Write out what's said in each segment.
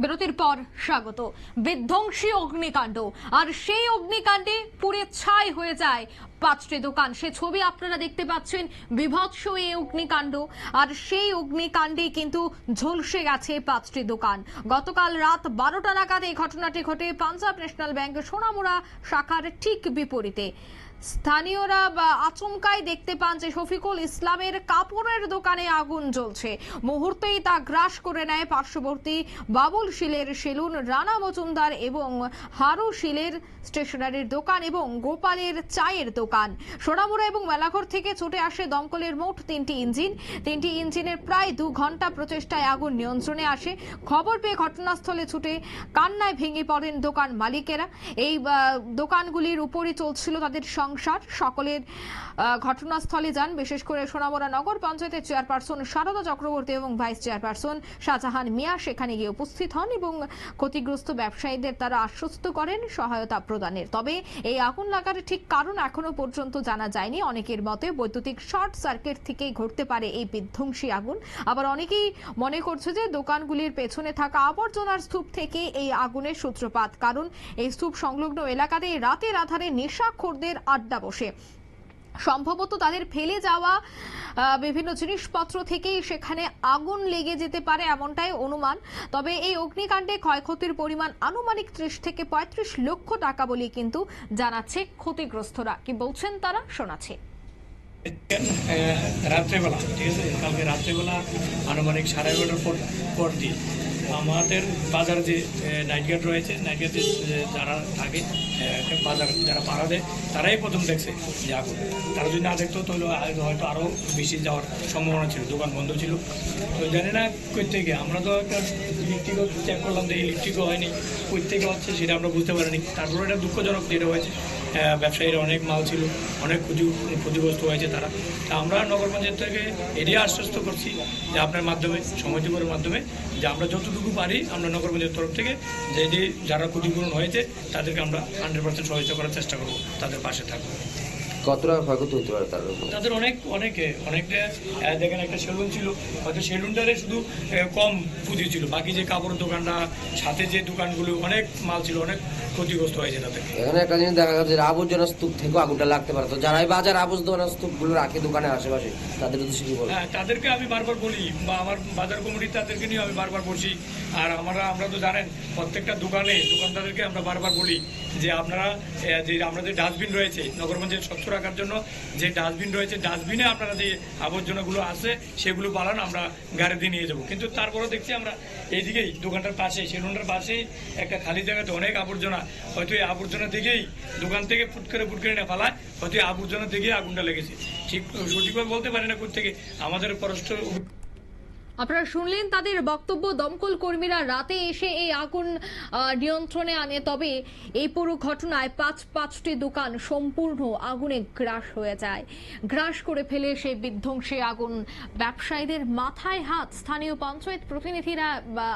বিরতির পর স্বাগত। বিধ্বংসী অগ্নিকাণ্ড। আর সেই অগ্নিকাণ্ডে পুড়ে ছাই হয়ে যায় পাঁচটি দোকান। সে ছবি আপনারা দেখতে পাচ্ছেন, বিভৎস এই অগ্নিকাণ্ড। আর সেই অগ্নিকাণ্ডে কিন্তু ঝলসে গেছে পাঁচটি দোকান। গতকাল রাত বারোটা নাগাদ এই ঘটনাটি ঘটে পাঞ্জাব ন্যাশনাল ব্যাংক সোনামুড়া শাখার ঠিক বিপরীতে। স্থানীয়রা আচমকাই দেখতে পান যে শফিকুল ইসলামের কাপড়ের দোকানে আগুন জ্বলছে। মুহূর্তেই তা গ্রাস করে নেয় পার্শ্ববর্তী বাবুল শিলের সেলুন, রানা মজুমদার এবং হারু শিলের স্টেশনারির দোকান এবং গোপালের চায়ের দোকান। সোনামুড়া এবং মেলাঘর থেকে ছুটে আসে দমকলের মোট তিনটি ইঞ্জিন। তিনটি ইঞ্জিনের প্রায় দু ঘণ্টা প্রচেষ্টায় আগুন নিয়ন্ত্রণে আসে। খবর পেয়ে ঘটনাস্থলে ছুটে কান্নায় ভেঙে পড়েন দোকান মালিকেরা। এই দোকানগুলির উপরই চলছিল তাদের সংসার। সকলের ঘটনাস্থলে যান। বিশেষ করে সোনামুড়া নগর পঞ্চায়েতের চেয়ারপারসন শারদা চক্রবর্তী এবং ভাইস চেয়ারপারসন শাহজাহান মিয়া সেখানে গিয়ে উপস্থিত হন এবং ক্ষতিগ্রস্ত ব্যবসায়ীদের তারা আশ্বস্ত করেন, সহায়তা প্রদানের। তবে এই আগুন লাগার ঠিক কারণ এখনও পর্যন্ত জানা যায়নি। অনেকের মতে বৈদ্যুতিক শর্ট সার্কিট থেকেই ঘটতে পারে এই বিধ্বংসী আগুন। আবার অনেকেই মনে করছে যে দোকানগুলির পেছনে থাকা আবর্জনার স্তূপ থেকে এই আগুনের সূত্রপাত। কারণ এই স্তূপ সংলগ্ন এলাকাতে রাতের আধারে নেশাখোরদের আড্ডা বসে। সম্ভবত তাদের ফেলে যাওয়া বিভিন্ন জিনিসপত্র থেকেই সেখানে আগুন লেগে যেতে পারে এমনটাই অনুমান। তবে এই অগ্নিকাণ্ডে ক্ষয়ক্ষতির পরিমাণ আনুমানিক ত্রিশ থেকে পঁয়ত্রিশ লক্ষ টাকা বলে কিন্তু জানাচ্ছে ক্ষতিগ্রস্তরা। কি বলছেন তারা? শোনাচ্ছে। রাত্রেবেলা, ঠিক আছে? কালকে রাত্রেবেলা আনুমানিক সাড়ে এগারোটার পর পর দিয়ে আমাদের বাজার যে নাইট গার্ড রয়েছে নাইট গার্ডে যারা থাকে বাজার, যারা পাড়া দেয়, তারাই প্রথম দেখছে যে আগুন। তারা যদি না দেখতো, তাহলে হয়তো আরও বেশি যাওয়ার সম্ভাবনা ছিল, দোকান বন্ধ ছিল। তো জানি না থেকে আমরা তো একটা ইলেকট্রিকও চেক করলাম যে ইলেকট্রিকও হয়নি কই থেকে হচ্ছে সেটা আমরা বুঝতে পারিনি। তারপরে এটা দুঃখজনক যেটা হয়েছে ব্যবসায়ীরা অনেক মাল ছিল, অনেক ক্ষতি, ক্ষতিগ্রস্ত হয়েছে তারা। তা আমরা নগর পঞ্চায়েত থেকে এটাই আশ্বস্ত করছি যে আপনার মাধ্যমে সমাজীবনের মাধ্যমে, যে আমরা যতটুকু পারি আমরা নগর পঞ্চায়েত তরফ থেকে যে যারা ক্ষতিপূরণ হয়েছে, তাদেরকে আমরা হান্ড্রেড পার্সেন্ট সহায়তা করার চেষ্টা করব, তাদের পাশে থাকব। কত টাকা ক্ষয়ক্ষতি হতে পারে তার তাদের অনেক অনেকে অনেকটা দেখেন একটা সেলুন ছিল হয়তো সেলুনটারে শুধু কম পুঁজি ছিল বাকি যে কাপড়ের দোকানটা সাথে যে দোকানগুলো অনেক মাল ছিল অনেক ক্ষতিগ্রস্ত হয়েছে তাদের। এখানে একটা জিনিস দেখা যাচ্ছে আবর্জনা স্তূপ থেকে আগুনটা লাগতে পারে। তো যারা এই বাজার আবর্জনা স্তূপগুলো রাখে দোকানের আশেপাশে তাদের উদ্দেশ্যে কি বলব? হ্যাঁ তাদেরকে আমি বারবার বলি বা আমার বাজার কমিটি তাদেরকে নিয়ে আমি বারবার বলছি আর আমরা আমরা তো জানেন প্রত্যেকটা দোকানে দোকানদারদেরকে আমরা বারবার বলি যে আপনারা যে আমাদের ডাস্টবিন রয়েছে নগর পঞ্চায়েত স্বচ্ছ রাখার জন্য যে ডাস্টবিন রয়েছে, ডাস্টবিনে আপনারা যে আবর্জনাগুলো আছে, সেগুলো পালান আমরা গাড়িতে নিয়ে যাব। কিন্তু তারপরে দেখছি আমরা এইদিকেই, দোকানটার পাশে সেলুনটার পাশেই একটা খালি জায়গাতে অনেক আবর্জনা। হয়তো এই আবর্জনা থেকেই দোকান থেকে ফুট করে ফুট করে না ফালায় হয়তো এই আবর্জনা থেকেই আগুনটা লেগেছে। ঠিক সঠিকভাবে বলতে পারি না কোথেকে আমাদের পরস্ত আপনারা শুনলেন তাদের বক্তব্য। দমকল কর্মীরা রাতে এসে এই আগুন নিয়ন্ত্রণে আনে। তবে এই পুরো ঘটনায় পাঁচ, পাঁচটি দোকান সম্পূর্ণ আগুনে গ্রাস হয়ে যায়। গ্রাস করে ফেলে সেই বিধ্বংসী আগুন। ব্যবসায়ীদের মাথায় হাত। স্থানীয় পঞ্চায়েত প্রতিনিধিরা, বা,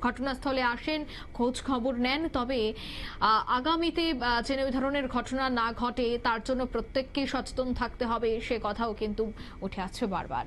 ঘটনাস্থলে আসেন, খোঁজ খবর নেন। তবে আগামীতে যেন ওই ধরনের ঘটনা না ঘটে, তার জন্য প্রত্যেককে সচেতন থাকতে হবে, সে কথাও কিন্তু উঠে আসছে বারবার।